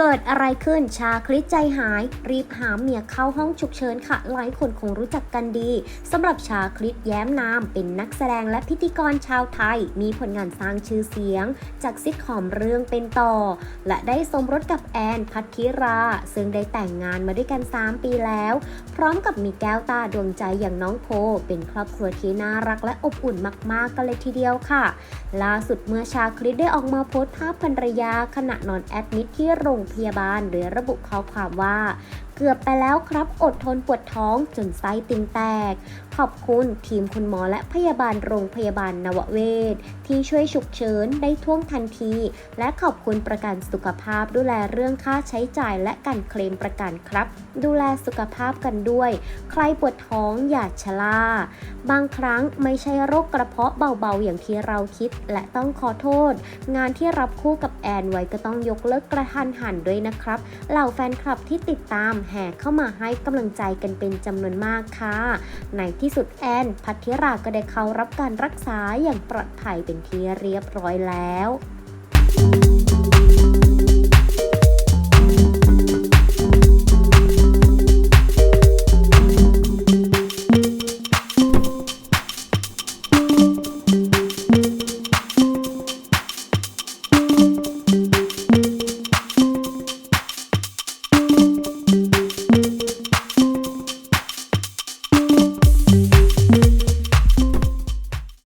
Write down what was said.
เกิดอะไรขึ้นชาคริสใจหาย รีบหามเมียเข้าห้องฉุกเฉินค่ะ หลายคนคงรู้จักกันดีสำหรับชาคริสแย้มนาม เป็นนักแสดงและพิธีกรชาวไทย มีผลงานสร้างชื่อเสียง จากซิทคอมเรื่องเป็นต่อ และได้สมรสกับแอนพัทธิรา ซึ่งได้แต่งงานมาด้วยกัน 3 ปีแล้ว พร้อมกับมีแก้วตาดวงใจอย่างน้องโพ เป็นครอบครัวที่น่ารักและอบอุ่นมาก ๆ กันเลยทีเดียวค่ะล่าสุดเมื่อชาคริสได้ออกมาโพสต์ภาพภรรยาขณะนอนแอดมิทที่โรงพยาบาล โดยระบุข้อความว่า เกือบไปแล้วครับ อดทนปวดท้องจนไส้ติ่งแตก ขอบคุณทีมคุณหมอและพยาบาลโรงพยาบาลนวเวศที่ช่วยฉุกเฉินได้ท่วงทันที และขอบคุณประกันสุขภาพดูแลเรื่องค่าใช้จ่ายและการเคลมประกันครับ ดูแลสุขภาพกันด้วย ใครปวดท้องอย่าชะล่า บางครั้งไม่ใช่โรคกระเพาะเบาๆอย่างที่เราคิด และต้องขอโทษ งานที่รับคู่กับแอนไว้ก็ต้องยกเลิกกระทันหันด้วยนะครับ เหล่าแฟนคลับที่ติดตามแห่เข้ามาให้กำลังใจกันเป็นจำนวนมากค่ะ ในที่สุดแอนพัทธิราก็ได้เข้ารับการรักษาอย่างปลอดภัยเป็นที่เรียบร้อยแล้ว